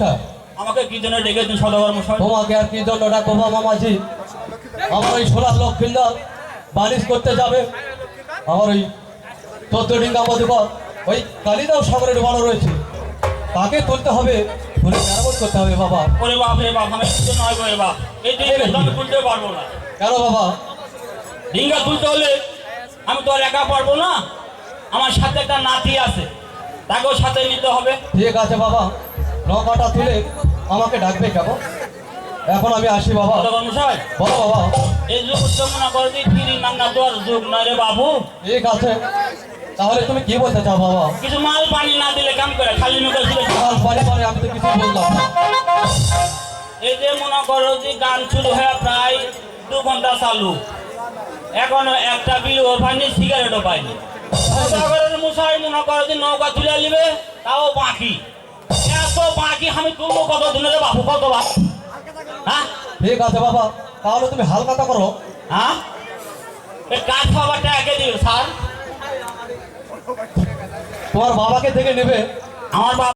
নমস্কার আমাকে কি জন্য ডেকেছেন সদাগর মশাই? তোমাকে আর কি জন্য ডাকবো আমার ওই সোনার লক্ষ্মীন্দর বালিশ করতে যাবে। আমার ওই চোদ্দ ডিঙ্গা মধুকর ওই কালিদাও সাগরে ডুবানো রয়েছে। তাকে তুলতে হবে তুলে মেরামত করতে হবে বাবা। ওরে বাপ রে বাপ আমি কিছু নয় গো রে বাপ। এই ডিঙ্গা আমি তুলতে পারব না। কেন বাবা? ডিঙ্গা তুলতে হলে আমি তো আর একা পারব না। আমার সাথে একটা নাতি আছে তাকেও সাথে নিতে হবে। ঠিক আছে বাবা। নৌকাটা তুলে আমাকে ডাকবে কেমন? এখন আমি আসি বাবা। বলো বাবা এই যুগ তিরি যুগ নয় রে বাবু। ঠিক আছে। তাহলে তুমি কি বলতে চাও বাবা? কিছু মাল পানি না দিলে কাম করে খালি মুখে ছিল কাল পারে পারে আমি তো কিছু বললাম এই যে মনে করো যে গান শুরু হয়ে প্রায় দু ঘণ্টা চালু। এখনও একটা বিড়িও পাইনি সিগারেটও পাইনি। সদাগরের মশাই মনে করো যে নৌকা তুলে নিবে তাও বাকি। আমি তুলবো কত দিনের বাবু কত বার হ্যাঁ ঠিক আছে বাবা তাহলে তুমি হালকাতা করো। হ্যাঁ এই কাজ খাবারটা স্যার? তোমার বাবাকে থেকে নেবে। আমার বাবা